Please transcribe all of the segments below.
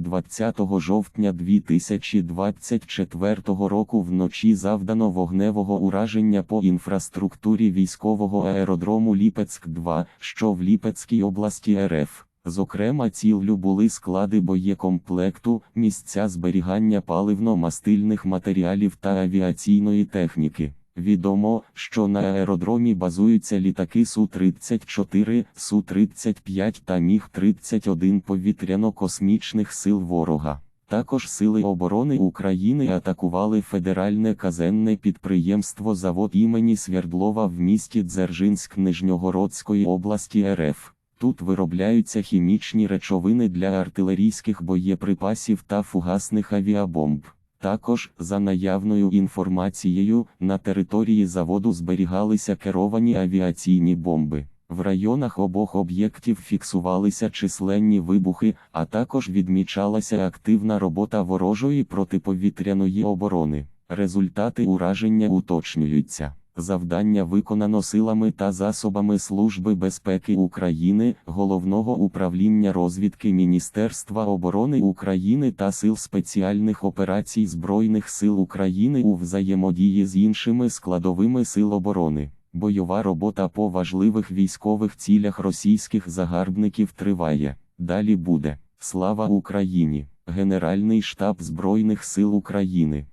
20 жовтня 2024 року вночі завдано вогневого ураження по інфраструктурі військового аеродрому Ліпецьк-2, що в Ліпецькій області РФ. Зокрема, ціллю були склади боєкомплекту, місця зберігання паливно-мастильних матеріалів та авіаційної техніки. Відомо, що на аеродромі базуються літаки Су-34, Су-35 та Міг-31 повітряно-космічних сил ворога. Також Сили оборони України атакували федеральне казенне підприємство завод імені Свердлова в місті Дзержинськ Нижньогородської області РФ. Тут виробляються хімічні речовини для артилерійських боєприпасів та фугасних авіабомб. Також, за наявною інформацією, на території заводу зберігалися керовані авіаційні бомби. В районах обох об'єктів фіксувалися численні вибухи, а також відмічалася активна робота ворожої протиповітряної оборони. Результати ураження уточнюються. Завдання виконано силами та засобами Служби безпеки України, Головного управління розвідки Міністерства оборони України та Сил спеціальних операцій Збройних сил України у взаємодії з іншими складовими сил оборони. Бойова робота по важливих військових цілях російських загарбників триває. Далі буде. Слава Україні! Генеральний штаб Збройних сил України.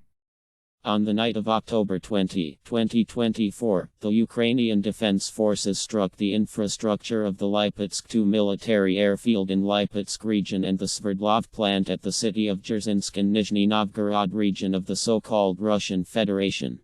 On the night of October 20, 2024, the Ukrainian Defense Forces struck the infrastructure of the Lipetsk 2 military airfield in Lipetsk region and the Sverdlov plant at the city of Dzerzhinsk in Nizhny Novgorod region of the so-called Russian Federation.